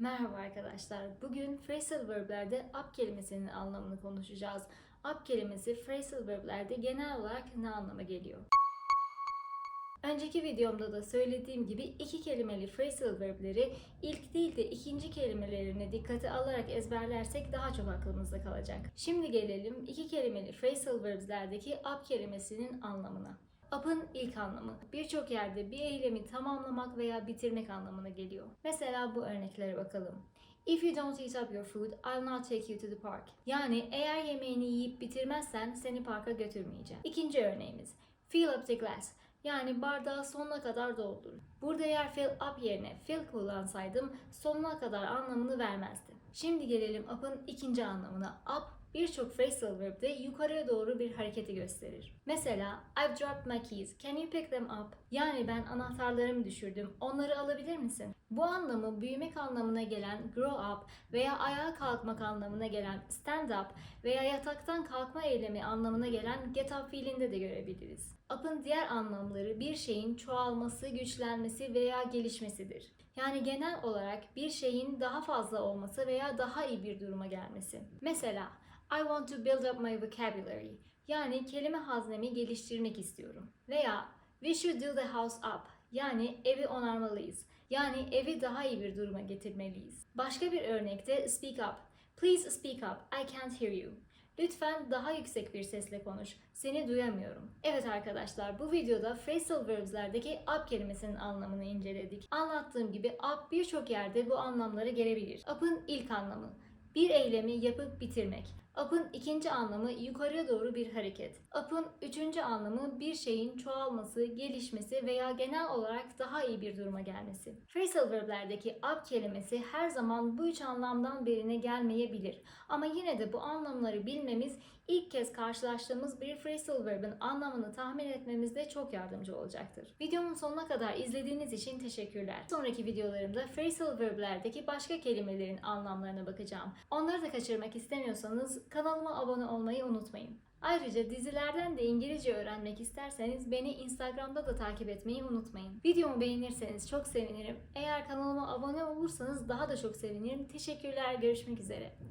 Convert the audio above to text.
Merhaba arkadaşlar. Bugün phrasal verb'lerde up kelimesinin anlamını konuşacağız. Up kelimesi phrasal verb'lerde genel olarak ne anlama geliyor? Önceki videomda da söylediğim gibi iki kelimeli phrasal verb'leri ilk değil de ikinci kelimelerini dikkate alarak ezberlersek daha çok aklımızda kalacak. Şimdi gelelim iki kelimeli phrasal verb'lerdeki up kelimesinin anlamına. Up'ın ilk anlamı birçok yerde bir eylemi tamamlamak veya bitirmek anlamına geliyor. Mesela bu örneklere bakalım. If you don't eat up your food, I'll not take you to the park. Yani eğer yemeğini yiyip bitirmezsen seni parka götürmeyeceğim. İkinci örneğimiz. Fill up the glass. Yani bardağı sonuna kadar doldur. Burada eğer fill up yerine fill kullansaydım sonuna kadar anlamını vermezdi. Şimdi gelelim up'ın ikinci anlamına. Up birçok phrasal verb'de yukarıya doğru bir hareketi gösterir. Mesela I've dropped my keys. Can you pick them up? Yani ben anahtarlarımı düşürdüm. Onları alabilir misin? Bu anlamı büyümek anlamına gelen grow up veya ayağa kalkmak anlamına gelen stand up veya yataktan kalkma eylemi anlamına gelen get up fiilinde de görebiliriz. Up'ın diğer anlamları bir şeyin çoğalması, güçlenmesi veya gelişmesidir. Yani genel olarak bir şeyin daha fazla olması veya daha iyi bir duruma gelmesi. Mesela I want to build up my vocabulary. Yani kelime haznemi geliştirmek istiyorum. Veya we should do the house up. Yani evi onarmalıyız. Yani evi daha iyi bir duruma getirmeliyiz. Başka bir örnekte speak up. Please speak up. I can't hear you. Lütfen daha yüksek bir sesle konuş. Seni duyamıyorum. Evet arkadaşlar bu videoda phrasal verbs'lerdeki up kelimesinin anlamını inceledik. Anlattığım gibi up birçok yerde bu anlamlara gelebilir. Up'ın ilk anlamı bir eylemi yapıp bitirmek. Up'ın ikinci anlamı yukarıya doğru bir hareket. Up'ın üçüncü anlamı bir şeyin çoğalması, gelişmesi veya genel olarak daha iyi bir duruma gelmesi. Phrasal verb'lerdeki up kelimesi her zaman bu üç anlamdan birine gelmeyebilir. Ama yine de bu anlamları bilmemiz ilk kez karşılaştığımız bir phrasal verb'in anlamını tahmin etmemizde çok yardımcı olacaktır. Videomun sonuna kadar izlediğiniz için teşekkürler. Sonraki videolarımda phrasal verb'lerdeki başka kelimelerin anlamlarına bakacağım. Onları da kaçırmak istemiyorsanız kanalıma abone olmayı unutmayın. Ayrıca dizilerden de İngilizce öğrenmek isterseniz beni Instagram'da da takip etmeyi unutmayın. Videomu beğenirseniz çok sevinirim. Eğer kanalıma abone olursanız daha da çok sevinirim. Teşekkürler, görüşmek üzere.